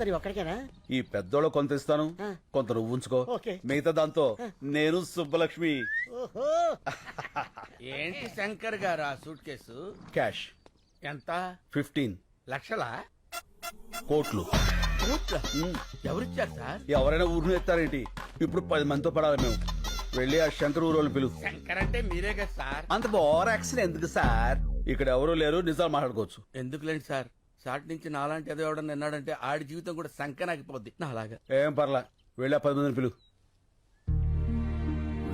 అంతా నీ ఒక్కడికేనా? ఈ పెద్దోళ్ళు కొంత ఇస్తాను. కొంత నువ్వు ఉంచుకో. ఓకే. మిగతా దాంతో నేను సుబ్బలక్ష్మి. ఓహో. ఏంటి శంకర్ గారు ఆ సూట్ కేసు క్యాష్. ఎంత? ఫిఫ్టీన్. లక్షల? కోట్లు. ఎవరిచ్చారు సార్? ఎవరైనా ఊరిని ఎత్తారేంటి? ఇప్పుడు పది మందితో పడాలి మేము. వెళ్ళి ఆ శంకర్ ఊరోళ్ళు పిలువు శంకర్ అంటే మీరే కదా సార్? అంత ఓవర్ యాక్షన్ ఎందుకు సార్? ఇక్కడ ఎవరు లేరు నిజాలు మాట్లాడుకోవచ్చు. ఎందుకులేండి సార్? షార్ట్ నుంచి నాలాంటి ఏదో ఎవడన్నా విన్నాడంటే ఆడి జీవితం కూడా సంకనాకిపోద్ది. నా అలాగా. ఏం పర్లా వెళ్ళి పది మందిని పిలువు.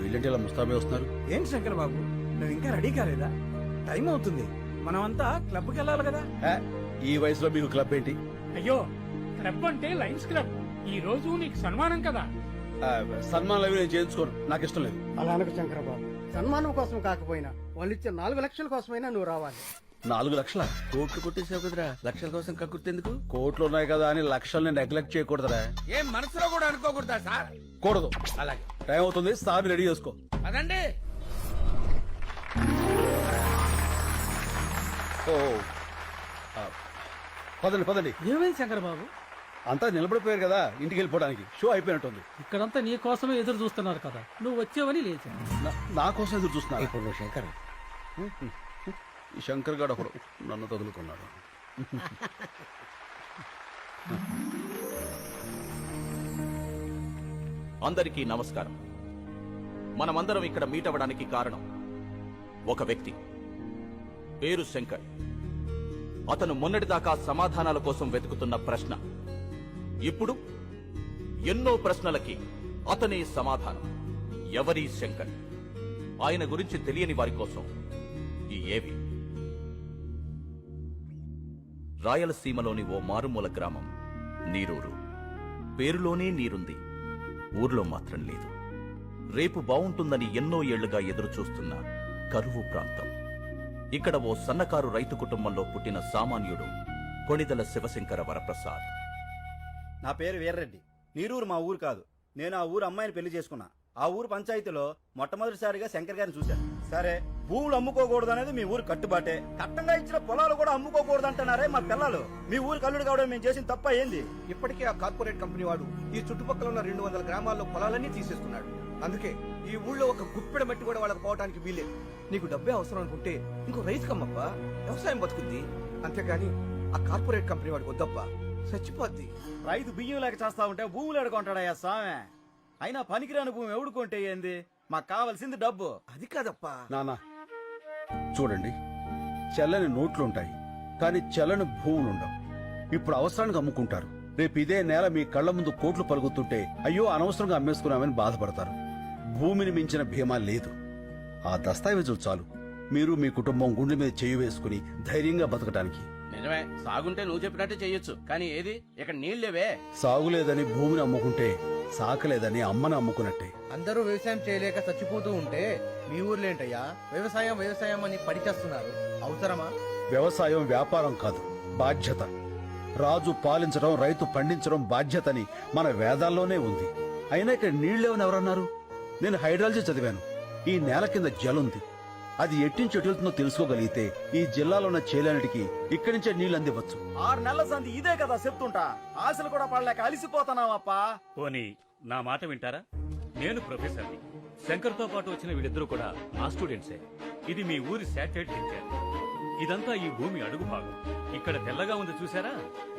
వీళ్ళంటే ఇలా ముస్తాబే వస్తున్నారు. ఏంటి శంకర్ బాబు నువ్వు ఇంకా రెడీ కాలేదా? టైం అవుతుంది. మనమంతా క్లబ్కి వెళ్ళాలి కదా. ఏ, ఈ వయసులో మీకు క్లబ్ ఏంటి? అయ్యో క్లబ్ అంటే లయన్స్ క్లబ్. ఈ రోజు నీకు సన్మానం కదా. ఆ, సన్మానం అవి నేను చేయించుకోను. నాకు ఇష్టం లేదు. అలా అనకు శంకరబాబు సన్మానం కోసం కాకపోయినా వాళ్ళు ఇచ్చే నాలుగు లక్షల కోసమైనా నువ్వు రావాలి. నాలుగు లక్షల? కోట్లు కొట్టేసావు కదరా. లక్షల కోసం కక్కుర్తెందుకు కోట్లు ఉన్నాయి కదా అని లక్షల్ని నెగ్లెక్ట్ చేయకూడదురా. ఏం మనసులో కూడా అనుకోకూడదా సార్? కూడదు. అలాగే. టైం అవుతుంది సార్ రెడీ చేసుకో. అదండి. ఓ. ఆ, పదండి పదండి. ఏమైంది శంకర్ బాబు అంతా నిలబడిపోయారు కదా ఇంటికి వెళ్ళిపోవడానికి. షో అయిపోయినట్టుంది. ఇక్కడంతా నీ కోసమే ఎదురు చూస్తున్నారు కదా. నువ్వు వచ్చావని లేచాను నా- నా కోసం ఎదురు చూస్తున్నా ఇప్పుడు శంకర్. ఈ శంకర్ గారు ఒకడు నన్ను తగులుకున్నాడు. అందరికీ నమస్కారం. మనమందరం ఇక్కడ మీట్ అవ్వడానికి కారణం ఒక వ్యక్తి. పేరు శంకర్. అతను మొన్నటిదాకా సమాధానాల కోసం వెతుకుతున్న ప్రశ్న. ఇప్పుడు ఎన్నో ప్రశ్నలకి అతనే సమాధానం. ఎవరి శంకర్? ఆయన గురించి తెలియని వారి కోసం. ఈ ఏవి? రాయలసీమలోని ఓ మారుమూల గ్రామం. నీరూరు. పేరులోనే నీరుంది. ఊర్లో మాత్రం లేదు. రేపు బావుంటుందని ఎన్నో ఏళ్ళుగా ఎదురుచూస్తున్న కరువు ప్రాంతం. ఇక్కడ ఓ సన్నకారు రైతు కుటుంబంలో పుట్టిన సామాన్యుడు కొణిదల శివశంకర వరప్రసాద్. నా పేరు వీర్రెడ్డి. నీరూరు మా ఊరు కాదు. నేను ఆ ఊరు అమ్మాయిని పెళ్ళి చేసుకున్నా. ఆ ఊరు పంచాయతీలో మొట్టమొదటిసారిగా శంకర్ గారిని చూశాను. సరే. భూములు అమ్ముకోకూడదు అనేది మీ ఊరు కట్టుబాటే. కట్టంగా ఇచ్చిన పొలాలు కూడా అమ్ముకోకూడదు అంటున్నారే మా పిల్లలు. మీ ఊరు కల్లుడు కావడం మేము చేసిన తప్ప ఏంది? ఇప్పటికే ఆ కార్పొరేట్ కంపెనీ వాడు ఈ చుట్టుపక్కల ఉన్న రెండు వందల గ్రామాల్లో పొలాలన్నీ తీసేసుకున్నాడు. అందుకే ఈ ఊళ్ళో ఒక గుప్పెడ మట్టి కూడా వాళ్ళకి పోవడానికి వీలేదు నీకు డబ్బే అవసరం అనుకుంటే ఇంకో రైతు కమ్మప్పా? వ్యవసాయం బతుకుద్ది అంతేగాని ఆ కార్పొరేట్ కంపెనీ వాడికి వద్దప్పా? చచ్చిపోద్ది. రైతు బియ్యం లేక చేస్తా ఉంటే భూములు ఎడుకుంటాడయ్యా సామె అయినా పనికిరాని భూమి ఎవడుకుంటే ఏంది? మాకు కావాల్సింది డబ్బు. అది కాదప్పా. నానా చూడండి చెల్లని నోట్లుంటాయి కానీ చెల్లని భూములుండవు. ఇప్పుడు అవసరానికి అమ్ముకుంటారు. రేపు ఇదే నేల మీ కళ్ళ ముందు కోట్లు పలుకుతుంటే అయ్యో అనవసరంగా అమ్మేసుకున్నామని బాధపడతారు. భూమిని మించిన భీమా లేదు. ఆ దస్తావేజులు చాలు. మీరు మీ కుటుంబం గుండె మీద చేయి వేసుకుని ధైర్యంగా బతకడానికి నిజమే సాగుంటే నువ్వు చెప్పినట్టే చెయ్యొచ్చు కానీ ఏది? ఇక్కడ నీళ్ళేవే సాగులేదని భూమిని అమ్ముకుంటే సాకలేదని అమ్మని అమ్ముకున్నట్టే. అందరూ వ్యవసాయం చేయలేక చచ్చిపోతూ ఉంటే మీ ఊర్లో ఏంటయ్యా వ్యవసాయం వ్యవసాయం అని పడిచేస్తున్నారు. అవసరమా? వ్యవసాయం వ్యాపారం కాదు బాధ్యత. రాజు పాలించడం రైతు పండించడం బాధ్యతని మన వేదాల్లోనే ఉంది. అయినా ఇక్కడ నీళ్ళేవని ఎవరన్నారు? నేను హైడ్రాలజీ చదివాను. ఈ నేల కింద జలుంది. అది ఎట్టించి ఎటుతుందో తెలుసుకోగలిగితే ఈ జిల్లాలో ఉన్న చేలన్నిటికి ఇక్కడి నుంచే నీళ్ళు అందివచ్చు ఆరు నెలల సంది ఇదే కదా చెప్తుంటా. ఆశలు కూడా పడలేక అలిసిపోతున్నావప్పా. పోనీ నా మాట వింటారా? నేను ప్రొఫెసర్ని శంకర్తో పాటు వచ్చిన వీళ్ళిద్దరూ కూడా నా స్టూడెంట్సే ఇది మీ ఊరి శాటిలైట్ పిక్చర్ ఇదంతా ఈ భూమి అడుగు భాగం. ఇక్కడ తెల్లగా ఉంది చూసారా?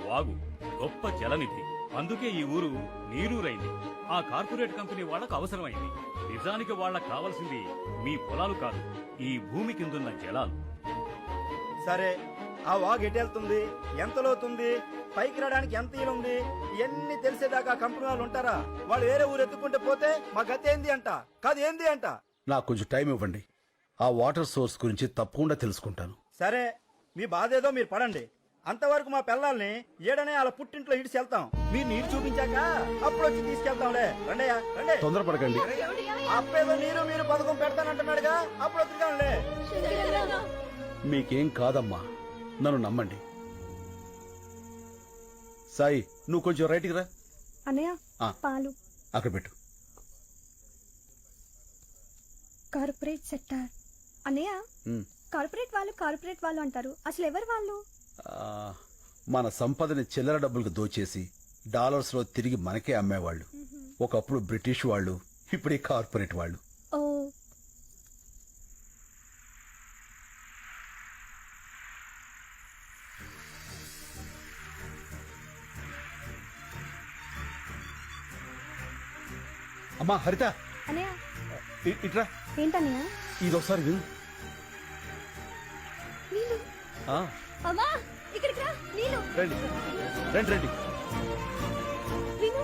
వాగు. గొప్ప జలనిధి. అందుకే ఈ ఊరు నీరూరైంది ఆ కార్పొరేట్ కంపెనీ వాళ్ళకు అవసరమైంది. నిజానికి వాళ్ళకు కావాల్సింది మీ పొలాలు కాదు ఈ భూమి కిందున్న జలాలు. సరే ఆ వాగు ఎటెళ్తుంది ఎంత లోతుంది? పైకి రావడానికి ఎంత ఈలుంది ఇవన్నీ తెలిసేదాకా కంపెనీ వాళ్ళు ఉంటారా? వాళ్ళు వేరే ఊరు ఎత్తుకుంటే పోతే మా గతి ఏంది అంట? కాదు ఏంది అంట? నాకు కొంచెం టైం ఇవ్వండి. ఆ వాటర్ సోర్స్ గురించి తప్పకుండా తెలుసుకుంటాను. సరే మీ బాధ ఏదో మీరు పడండి. అంతవరకు మా పిల్లల్ని ఏడనే వాళ్ళ పుట్టింట్లో ఇడిచి వెళ్తాం. మీరు నీరు చూపించాక అప్పుడు వచ్చి తీసుకెళ్తాంలే. రండయ్యా రండి. తొందరపడకండి. అప్పేదో నీరు మీరు పథకం పెడతానంటున్నాడుగా అప్పుడు వద్దుగానులే మీకేం కాదమ్మా నన్ను నమ్మండి. సాయి నువ్వు కొంచెం రైట్కి రా. అన్నయ్య ఆ. పాలు. అక్కడ పెట్టు. Corporate sector. అన్నయ్య ఉమ్. కార్పొరేట్ వాళ్ళు కార్పొరేట్ వాళ్ళు అంటారు. అసలు ఎవరు వాళ్ళు? మన సంపదని చిల్లర డబ్బులకు దోచేసి డాలర్స్లో తిరిగి మనకే అమ్మేవాళ్ళు. ఒకప్పుడు బ్రిటిష్ వాళ్ళు ఇప్పుడు ఈ కార్పొరేట్ వాళ్ళు. అమ్మా హరిత! ఇ- ఇట్రా. ఏంటన్నయ్య? ఇది ఒకసారి విను. నీళ్ళు ఆ, అమ్మా ఇక్కడికి రా. నీళ్ళు రండి. రండి రండి. విను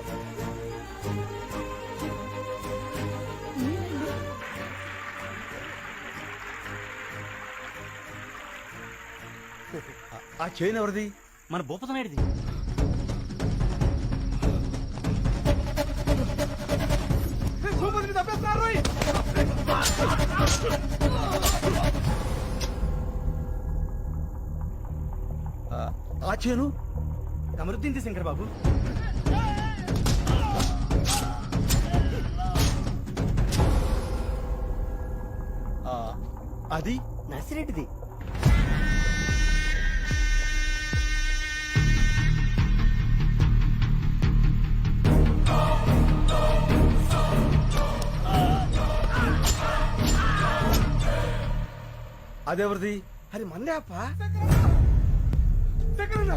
ఆ చైన్ ఎవరిది? మన భూపతనాయుడిది భూపతిని తప్పేస్తున్నారు ఆ చైను కమరుద్దీన్ శంకర్ బాబు. అది? నర్సిరెడ్డిది. అదెవరిది? అది మందే అప్ప శంకర్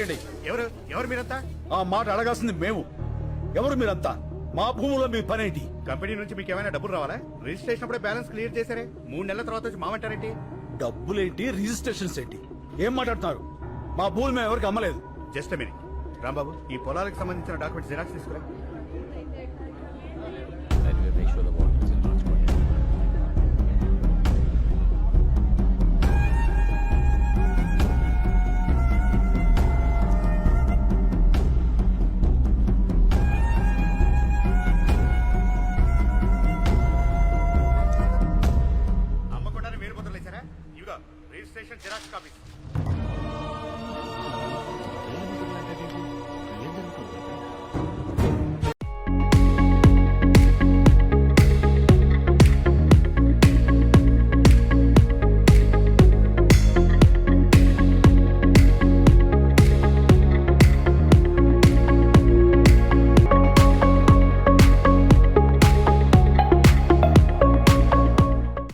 గట్టేయండి ఎవరు? ఎవరు మీరంతా? ఆ మాట అడగాల్సింది మేము. ఎవరు మీరంతా? మా భూములో మీ పనేంటి? కంపెనీ నుంచి మీకు ఏమైనా డబ్బులు రావాలా? రిజిస్ట్రేషన్ అప్పుడే బ్యాలెన్స్ క్లియర్ చేశారే. మూడు నెలల తర్వాత వచ్చి మామంటారేంటి? డబ్బులేంటి రిజిస్ట్రేషన్స్ ఏంటి? ఏం మాట్లాడుతున్నారు? మా భూములు మేము ఎవరికి అమ్మలేదు. Just minute. రాంబాబు ఈ పొలాలకు సంబంధించిన డాక్యుమెంట్స్ జిరాక్స్ తీసుకురా. అమ్మకుండానే వేరు